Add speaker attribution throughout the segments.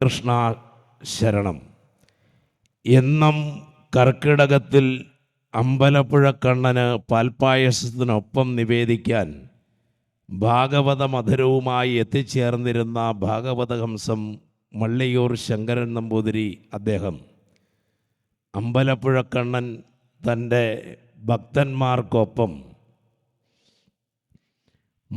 Speaker 1: കൃഷ്ണ ശരണം. എന്നും കർക്കിടകത്തിൽ അമ്പലപ്പുഴക്കണ്ണന് പാൽപ്പായസത്തിനൊപ്പം നിവേദിക്കാൻ ഭാഗവത മധുരവുമായി എത്തിച്ചേർന്നിരുന്ന ഭാഗവതഹംസം മള്ളിയൂർ ശങ്കരൻ നമ്പൂതിരി അദ്ദേഹം. അമ്പലപ്പുഴക്കണ്ണൻ തന്റെ ഭക്തന്മാർക്കൊപ്പം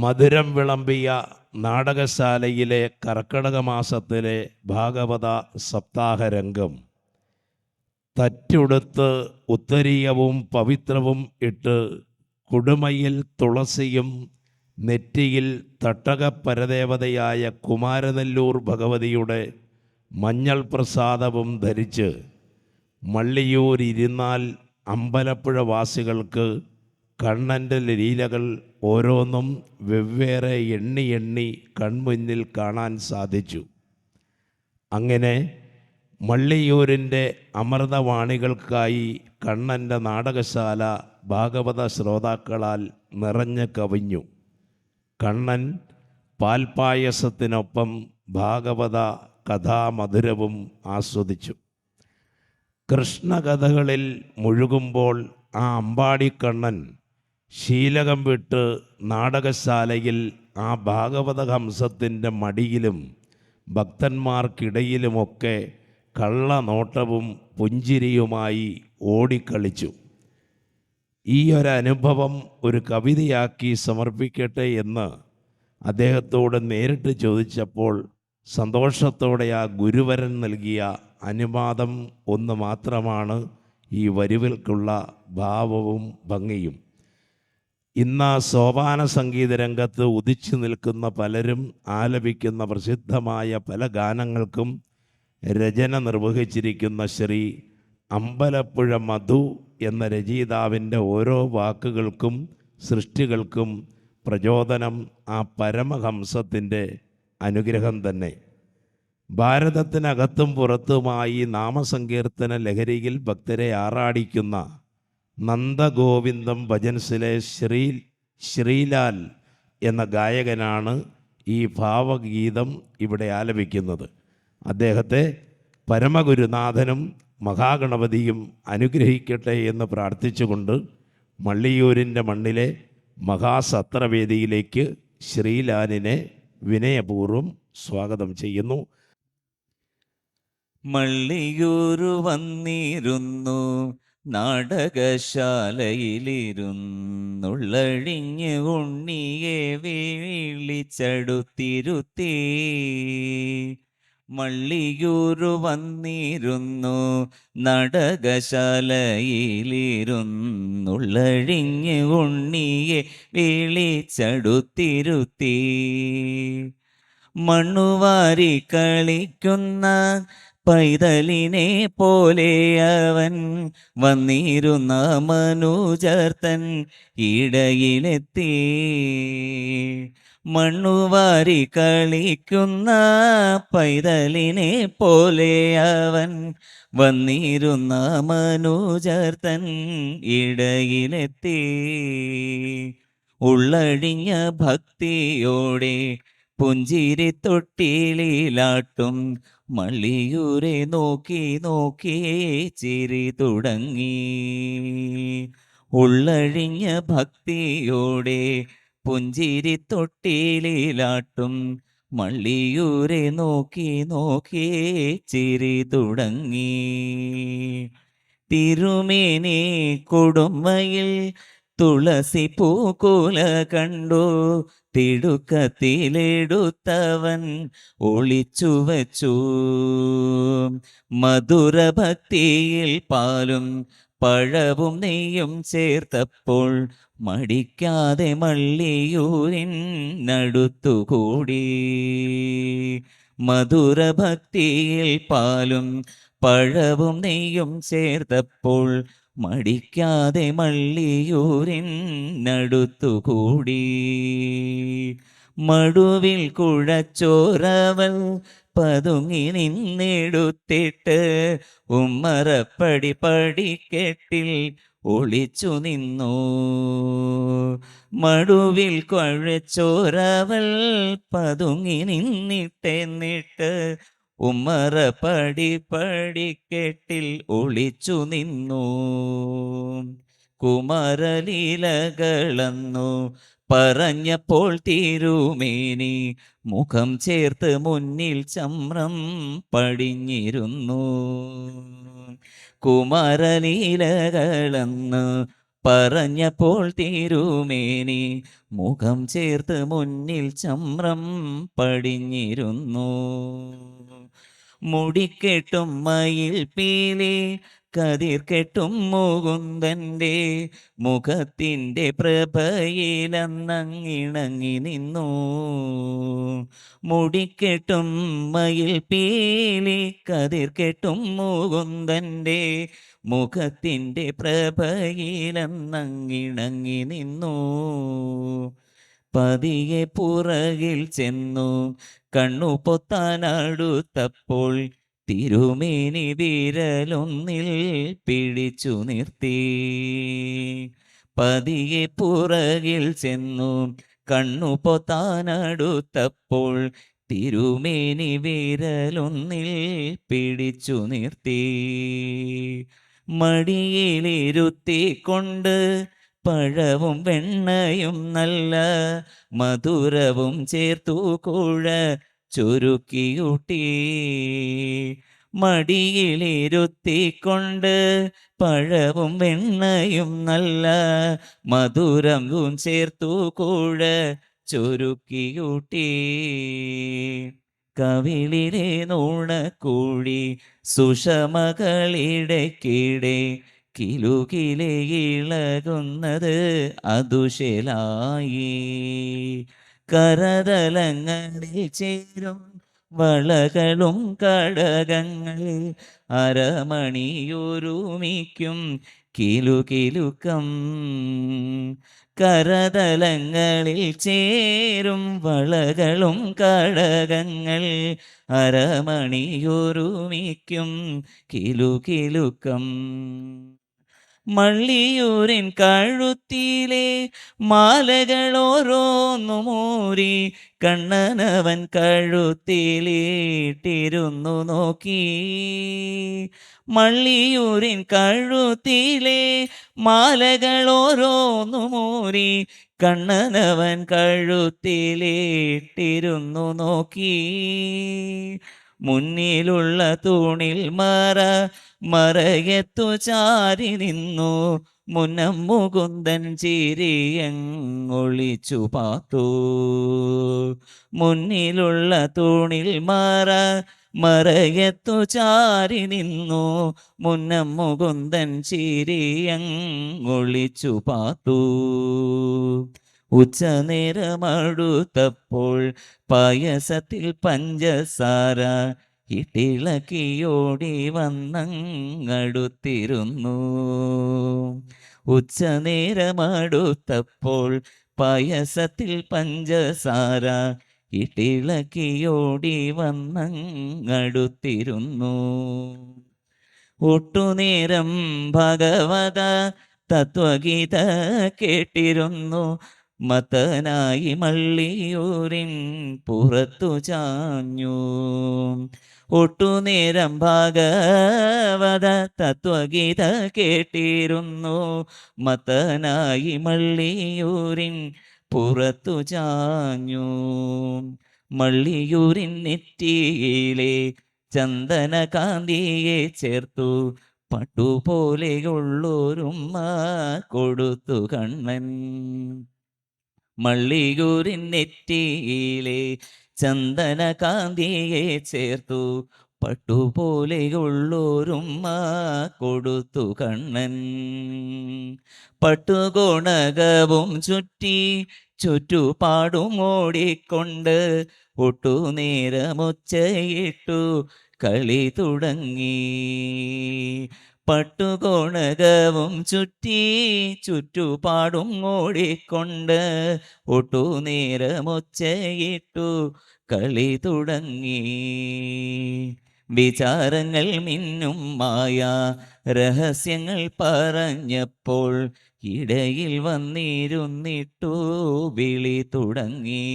Speaker 1: മധുരം വിളമ്പിയ നാടകശാലയിലെ കർക്കിടക മാസത്തിലെ ഭാഗവത സപ്താഹരംഗം. തറ്റുടുത്ത് ഉത്തരീയവും പവിത്രവും ഇട്ട് കുടുമയിൽ തുളസിയും നെറ്റിയിൽ തട്ടകപ്പരദേവതയായ കുമാരനെല്ലൂർ ഭഗവതിയുടെ മഞ്ഞൾ പ്രസാദവും ധരിച്ച് മള്ളിയൂരിരുന്നാൽ അമ്പലപ്പുഴവാസികൾക്ക് അമ്പലപ്പുഴ വാസികൾക്ക് കണ്ണന്റെ ലീലകൾ ഓരോന്നും വെവ്വേറെ എണ്ണി എണ്ണി കൺമുന്നിൽ കാണാൻ സാധിച്ചു. അങ്ങനെ മള്ളിയൂരിന്റെ അമൃതവാണികൾക്കായി കണ്ണന്റെ നാടകശാല ഭാഗവത ശ്രോതാക്കളാൽ നിറഞ്ഞു കവിഞ്ഞു. കണ്ണൻ പാൽപ്പായസത്തിനൊപ്പം ഭാഗവത കഥാമധുരവും ആസ്വദിച്ചു. കൃഷ്ണകഥകളിൽ മുഴുകുമ്പോൾ ആ അമ്പാടിക്കണ്ണൻ ശീലകം വിട്ട് നാടകശാലയിൽ ആ ഭാഗവത ഹംസത്തിന്റെ മടിയിലും ഭക്തന്മാർക്കിടയിലുമൊക്കെ കള്ളനോട്ടവും പുഞ്ചിരിയുമായി ഓടിക്കളിച്ചു. ഈ ഒരു അനുഭവം ഒരു കവിതയാക്കി സമർപ്പിക്കട്ടെ എന്ന് അദ്ദേഹത്തോട് നേരിട്ട് ചോദിച്ചപ്പോൾ സന്തോഷത്തോടെ ആ ഗുരുവരൻ നൽകിയ അനുവാദം ഒന്ന് മാത്രമാണ് ഈ വരുവിൽക്കുള്ള ഭാവവും ഭംഗിയും. ഇന്ന് സോപാന സംഗീത രംഗത്ത് ഉദിച്ചു നിൽക്കുന്ന പലരും ആലപിക്കുന്ന പ്രസിദ്ധമായ പല ഗാനങ്ങൾക്കും രചന നിർവഹിച്ചിരിക്കുന്ന ശ്രീ അമ്പലപ്പുഴ മധു എന്ന രചയിതാവിന്റെ ഓരോ വാക്കുകൾക്കും സൃഷ്ടികൾക്കും പ്രചോദനം ആ പരമഹംസത്തിന്റെ അനുഗ്രഹം തന്നെ. ഭാരതത്തിനകത്തും പുറത്തുമായി നാമസങ്കീർത്തന ലഹരിയിൽ ഭക്തരെ ആറാടിക്കുന്ന നന്ദഗോവിന്ദം ഭജൻസിലെ ശ്രീ ശ്രീലാൽ എന്ന ഗായകനാണ് ഈ ഭാവഗീതം ഇവിടെ ആലപിക്കുന്നത്. അദ്ദേഹത്തെ പരമഗുരുനാഥനും മഹാഗണപതിയും അനുഗ്രഹിക്കട്ടെ എന്ന് പ്രാർത്ഥിച്ചുകൊണ്ട് മള്ളിയൂരിന്റെ മണ്ണിലെ മഹാസത്രവേദിയിലേക്ക് ശ്രീലാലിനെ വിനയപൂർവം സ്വാഗതം ചെയ്യുന്നു.
Speaker 2: മള്ളിയൂരു വന്നിരുന്നു. നാടകശാലയിലിരുന്നുള്ളഴിഞ്ഞ് ഉണ്ണിയെ വിളിച്ചടുത്തിരുത്തി. മള്ളിയൂരു വന്നിരുന്നു നടകശാലയിലിരുന്നുള്ളഴിഞ്ഞ് ഉണ്ണിയെ വിളിച്ചടുത്തിരുത്തി. മണ്ണുവാരി കളിക്കുന്ന പൈതലിനെ പോലെ അവൻ വന്നിരുന്ന മനുചർത്തൻ ഇടയിലെത്തി. മണ്ണുവാരി കളിക്കുന്ന പൈതലിനെ പോലെ അവൻ വന്നിരുന്ന മനുചർത്തൻ ഇടയിലെത്തി. ഉള്ളടിഞ്ഞ ഭക്തിയോടെ പുഞ്ചിരി തൊട്ടിലാട്ടും മള്ളിയൂരെ നോക്കി നോക്കി ചിരി തുടങ്ങി. ഉള്ളഴിഞ്ഞ ഭക്തിയോടെ പുഞ്ചിരി തൊട്ടിലാട്ടും മള്ളിയൂരെ നോക്കി നോക്കി ചിരി തുടങ്ങി. തിരുമേനി കൊടുമയിൽ തുളസി പൂക്കുല കണ്ടു. തിടുക്കത്തിലെടുത്തവൻ ഒളിച്ചു വച്ചു. മധുരഭക്തിയിൽ പാലും പഴവും നെയ്യും ചേർത്തപ്പോൾ മടിക്കാതെ മള്ളിയൂരിൻ നടുത്തുകൂടി. മധുരഭക്തിയിൽ പാലും പഴവും നെയ്യും ചേർത്തപ്പോൾ മടിക്കാതെ മള്ളിയൂരിൻ നടുത്തുകൂടി. മടുവിൽ കുഴച്ചോറവൾ പതുങ്ങി നിന്നെടുത്തിട്ട് ഉമ്മറപ്പടി പടിക്കെട്ടിൽ ഒളിച്ചു നിന്നു. മടുവിൽ കുഴച്ചോറവൾ പതുങ്ങി നിന്നിട്ടെന്നിട്ട് ഉമ്മറ പടി പടിക്കെട്ടിൽ ഒളിച്ചു നിന്നു. കുമരലീലകളന്നു പറഞ്ഞപ്പോൾ തിരുമേനി മുഖം ചേർത്ത് മുന്നിൽ ചമ്രം പടിഞ്ഞിരുന്നു. കുമരലീലകളെന്ന് പറഞ്ഞപ്പോൾ തിരുമേനി മുഖം ചേർത്ത് മുന്നിൽ ചമ്രം പടിഞ്ഞിരുന്നു. മുടിക്കെട്ടും മയിൽ പീലി കതിർ കെട്ടും മുകുന്ദന്റെ മുഖത്തിന്റെ പ്രഭയിലന്നങ്ങിണങ്ങി നിന്നു. മുടിക്കെട്ടും മയിൽ പീലി കതിർ കെട്ടും മുകുന്ദന്റെ മുഖത്തിന്റെ പ്രഭയിലന്നങ്ങിണങ്ങി നിന്നു. പതിയെ പുറകിൽ ചെന്നു. കണ്ണു പൊത്താനടുത്തപ്പോൾ തിരുമേനി വിരലൊന്നിൽ പിടിച്ചു നിർത്തി. പതിയെ പുറകിൽ ചെന്നു. കണ്ണു പൊത്താനടുത്തപ്പോൾ തിരുമേനി വിരലൊന്നിൽ പിടിച്ചു നിർത്തി. മടിയിലിരുത്തിക്കൊണ്ട് പഴവും വെണ്ണയും നല്ല മധുരവും ചേർത്തു കൂഴ ചുരുക്കിയൂട്ടി. മടിയിലിരുത്തിക്കൊണ്ട് പഴവും വെണ്ണയും നല്ല മധുരവും ചേർത്തു കൂഴ ചുരുക്കിയൂട്ടി. കവിളിലെ നൂണക്കൂഴി സുഷമകളിടയ്ക്കിടെ കിലുകിലെ ഇളകുന്നത് അതുശലായി. കരതലങ്ങളിൽ ചേരും വളകളും കടകങ്ങൾ അരമണിയൊരുമിക്കും കിലുകിലുക്കം. കരതലങ്ങളിൽ ചേരും വളകളും കടകങ്ങൾ അരമണിയൊരുമിക്കും കിലുകിലുക്കം. മള്ളിയൂരിൻ കഴുത്തിലെ മാലകളോരോന്നു മൂരി കണ്ണനവൻ കഴുത്തിലിട്ടിരുന്നു നോക്കി. മള്ളിയൂരിൻ കഴുത്തിലെ മാലകളോരോന്നു മൂരി കണ്ണനവൻ കഴുത്തിലിട്ടിരുന്നു നോക്കി. മുന്നിലുള്ള തൂണിൽ മറ മറയത്തു ചാരി നിന്നു. മുന്നം മുകുന്ദൻ ചിരിയങ്ങൊളിച്ചു പാത്തു മുന്നിലുള്ള തൂണിൽ മറ മറയത്തു ചാരി നിന്നു. മുന്നം മുകുന്ദൻ ചിരിയങ്ങൊളിച്ചു പാത്തു ഉച്ചനേരമടുത്തപ്പോൾ പായസത്തിൽ പഞ്ചസാര ഇട്ടിളക്കിയോടി വന്നങ്ങടുത്തിരുന്നു. ഉച്ചനേരമടുത്തപ്പോൾ പായസത്തിൽ പഞ്ചസാര ഇട്ടിളക്കിയോടി വന്നങ്ങടുത്തിരുന്നു. ഒട്ടുനേരം ഭഗവത തത്വഗീത കേട്ടിരുന്നു. മത്തനായി മള്ളിയൂരിൻ പുറത്തു ചാഞ്ഞു. ഒട്ടുനേരം ഭാഗവത തത്വഗീത കേട്ടിരുന്നു. മതനായി മള്ളിയൂരിൻ പുറത്തു ചാഞ്ഞു. മള്ളിയൂരിൻ നെറ്റിയിലെ ചന്ദന കാന്തിയെ ചേർത്തു. പട്ടുപോലെയുള്ളൊരുമ്മ കൊടുത്തു കണ്ണൻ. മള്ളിയൂരിൻ നെറ്റിയിലെ ചന്ദനകാന്തിയെ ചേർത്തു. പട്ടുപോലെയുള്ളോരുമ്മ കൊടുത്തു കണ്ണൻ. പട്ടുകുണകവും ചുറ്റി ചുറ്റുപാടും ഓടിക്കൊണ്ട് ഒട്ടുനേരമൊച്ചയിട്ടു കളി തുടങ്ങി. പട്ടുകോണകവും ചുറ്റി ചുറ്റുപാടും ഓടിക്കൊണ്ട് ഒട്ടുനേരമൊച്ചയിട്ടു കളി തുടങ്ങി. വിചാരങ്ങൾ മിന്നും മായ രഹസ്യങ്ങൾ പറഞ്ഞപ്പോൾ ഇടയിൽ വന്നിരുന്നിട്ടു വിളി തുടങ്ങി.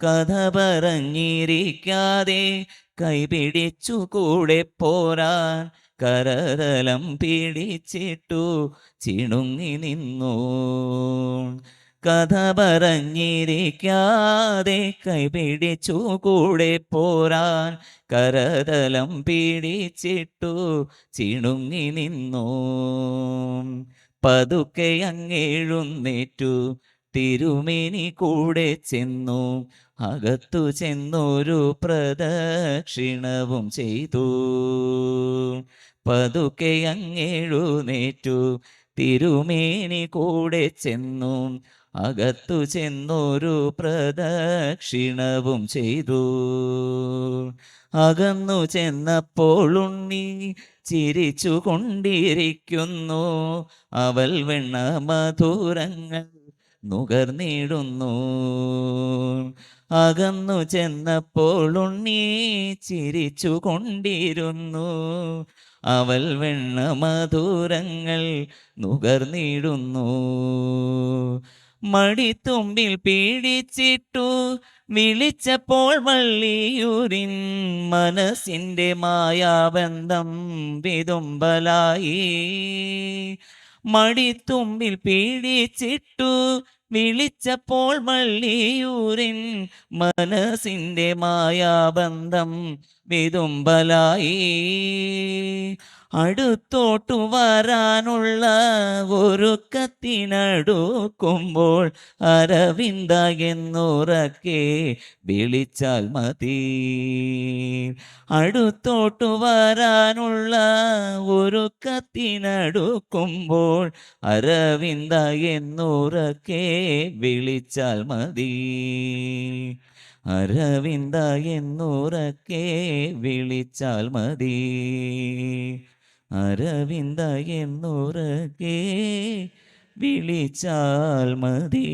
Speaker 2: കഥ പറഞ്ഞിരിക്കാതെ കൈപിടിച്ചു കൂടെ പോരാൻ കരതലം പിടിച്ചിട്ടു ചിണുങ്ങി നിന്നു. കഥ പറഞ്ഞിരിക്കാതെ കൈപിടിച്ചു കൂടെ പോരാൻ കരതലം പിടിച്ചിട്ടു ചിണുങ്ങി നിന്നു. പതുക്കെ അങ്ങെഴുന്നേറ്റു തിരുമേനി കൂടെ ചെന്നു. അകത്തു ചെന്നൊരു പ്രദക്ഷിണവും ചെയ്തു. പതുക്കെ അങ്ങെഴുന്നേറ്റു. തിരുമേനി കൂടെ ചെന്നു. അകത്തു ചെന്നൊരു പ്രദക്ഷിണവും ചെയ്തു. അകന്നു ചെന്നപ്പോൾ ഉണ്ണി ചിരിച്ചു കൊണ്ടിരിക്കുന്നു. അവൾ വെണ്ണ മധുരങ്ങൾ നുകർന്നിടുന്നു. അകന്നു ചെന്നപ്പോൾ ഉണ്ണി ചിരിച്ചു കൊണ്ടിരുന്നു. അവൾ വെണ്ണ മധുരങ്ങൾ നുകർന്നിടുന്നു. മടിത്തുമ്പിൽ പീഡിച്ചിട്ടു വിളിച്ചപ്പോൾ വള്ളിയൂരിൻ മനസ്സിന്റെ മായാബന്ധം വിതുമ്പലായി. മടിത്തുമ്പിൽ പീഡിച്ചിട്ടു വിളിച്ചപ്പോൾ മല്ലിയൂരിൻ മനസ്സിന്റെ മായാബന്ധം വിതുമ്പലായി. അടുത്തോട്ടു വരാനുള്ള ഒരുക്കത്തിനടുക്കുമ്പോൾ അരവിന്ദ എന്നുറക്കെ വിളിച്ചാൽ മതി. അടുത്തോട്ടു വരാനുള്ള ഒരുക്കത്തിനടുക്കുമ്പോൾ അരവിന്ദ എന്നുറക്കെ വിളിച്ചാൽ മതി. അരവിന്ദ എന്നുറക്കെ വിളിച്ചാൽ മതി. അരവിന്ദ എന്നുറക്കെ വിളിച്ചാൽ മതി.